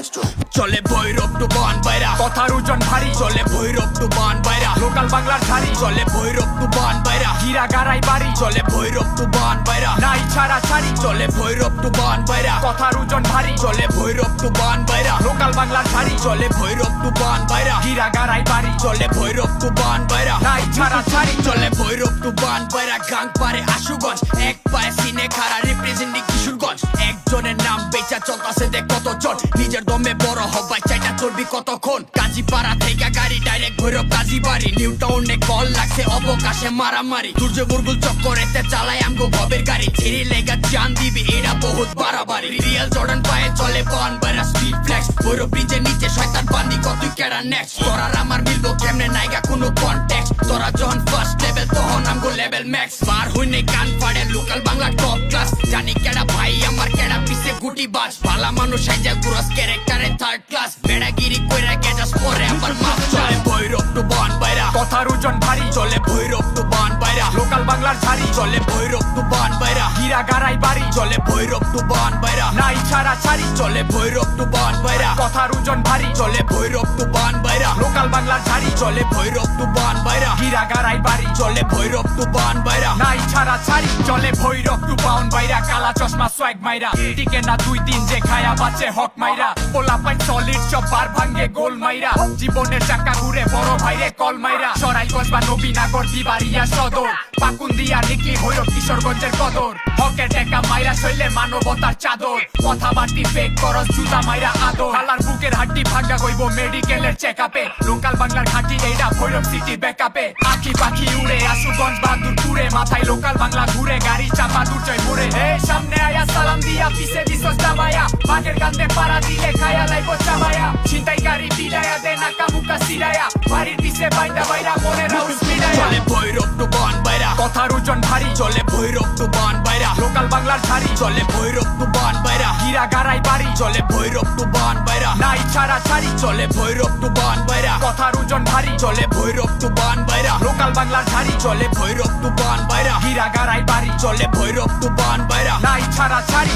maestro. চলে Bhairab two বন বাইরা, কথার ওজন ভারী। চলে ভৈরব টু বন বাইরা, লোকাল বাংলার ঝাড়ি চলে ভৈরব টু বন বাইরা, হীরা গারাই বাড়ি। চলে ভৈরব টু বন বাইরা, নাই ছাড়া ছাড়ি। চলে ভৈরব টু বন বাইরা, কথার ওজন ভারী। চলে ভৈরব টু বন বাইরা, লোকাল বাংলার ঝাড়ি চলে ভৈরব টু বন বাইরা, হীরা গারাই বাড়ি। চলে ভৈরব টু বন বাইরা, নাই ছাড়া ছাড়ি। চলে ভৈরব টু বান বাইরা, গাং পারে নিজের দমে বড় হবাই চাইটা চলবি কতক্ষণ? কাজীপাড়া থেকে গাড়ি ডাইরেক্ট ভৈরব কাজী বাড়ি নিউ টাউনে কল লাগছে, অবকাশে মারামারি। সূর্য বুলবুল চক্করেতে চালাই আমগো ভবের গাড়ি। ছেড়ে লেগা জান দিবি এটা বহুত বাড়াবাড়ি। রিয়েল জর্ডান পায়ে চলে পান বাইরা স্পিড ফ্ল্যাক্স ভৈরব ব্রিজের নিচে শয়তান বান্দি কত নেক্সট তোরার আমার মিলবো কেমনে? নাইগা কোনো কন্টেক্সট তোরা যখন ফার্স্ট লেভেল তখন আমগো লেভেল ম্যাক্স বার হইনে কান পাড়ে লোকাল বাংলা টপ ক্লাস জানি কেডা ভাই, আমার কেডা পিছে গুটি বাজ। ভালা মানুষ সাইজা গুরস ক্যারেক্টারে থার্ড ক্লাস বেড়াগিরি কইরা গেজাস পরে আবার মাপ চলে ভৈরব টু বন বাইরা। কথার ওজন ভারী। চলে ভৈরব টু বন বাইরা। লোকাল বাংলার ঝাড়ি। চলে ভৈরব টু বন বাইরা। হীরা গারাই বাড়ি। চলে ভৈরব টু বন বাইরা। নাই ছাড়া ছাড়ি। চলে ভৈরব টু বন বাইরা। কথার ওজন ভারী। চলে ভৈরব টু চলে ভৈরব বন বাইরা। হীরা গারাই বাড়ি, চলে ভৈরব বন বাইরা। নাই ছাড়া ছাড়ি, চলে ভৈরব বাউন বাইরা। কালা চশমা সোয়াগ মাইরা। টিকে না দুই দিন যে খায়া বাঁচে হক মাইরা। পোলা পাই সলিড সব বার ভাঙ্গে গোল মাইরা। জীবনের চাকা ঘুরে বড় ভাইরে কল মাইরা। সরাই গজবা নবীনগর, দিবারিয়া সদর। পাকুন দিয়া নিকলি ভৈরব কিশোরগঞ্জের কদর। হকে টেকা মাইরা শৈলে মানবতার চাদর। কথা বাটি ফেক করস জুতা মাইরা আদর। হালার বুকের হাড্ডি ভাঙ্গা কইব মেডিকেলের চেক আপে লোকাল বাংলার ঘাটি এইটা ভৈরব সিটি ব্যাকআপে আখি পাখি উড়ে আশুগঞ্জ বাহাদুর পুরে মাথায় লোকাল বাংলা ঘুরে গাড়ি চাপা দুর্জয় মোড়ে। হে সামনে আয়া সালাম দিয়া পিছে দিছস জামায়া বাগের কান্দে পাড়া দিলে খায়া লাইব চামায়া ছিনতাই গাড়ি বিদায়া দে নাকা মুকা সিরায়া বাড়ির পিছে বাইন্দা বাইরা মনে রাউস বিদায়া চলে ভৈরব টু বন বাইরা। কথার ওজন ভারী চলে ভৈরব বাংলার ঝাড়ি চলে ভৈরব টু বান বাইরা, হীরা গারাই বাড়ি। চলে ভৈরব টু বান বাইরা, নাই ছাড়া ছাড়ি। চলে ভৈরব টু বান বাইরা, কথার ওজন ভারী। চলে ভৈরব টু বান বাইরা, লোকাল বাংলার ঝাড়ি চলে ভৈরব টু বান বাইরা, হীরা গারাই বাড়ি। চলে ভৈরব টু বান বাইরা, নাই ছাড়া ছাড়ি।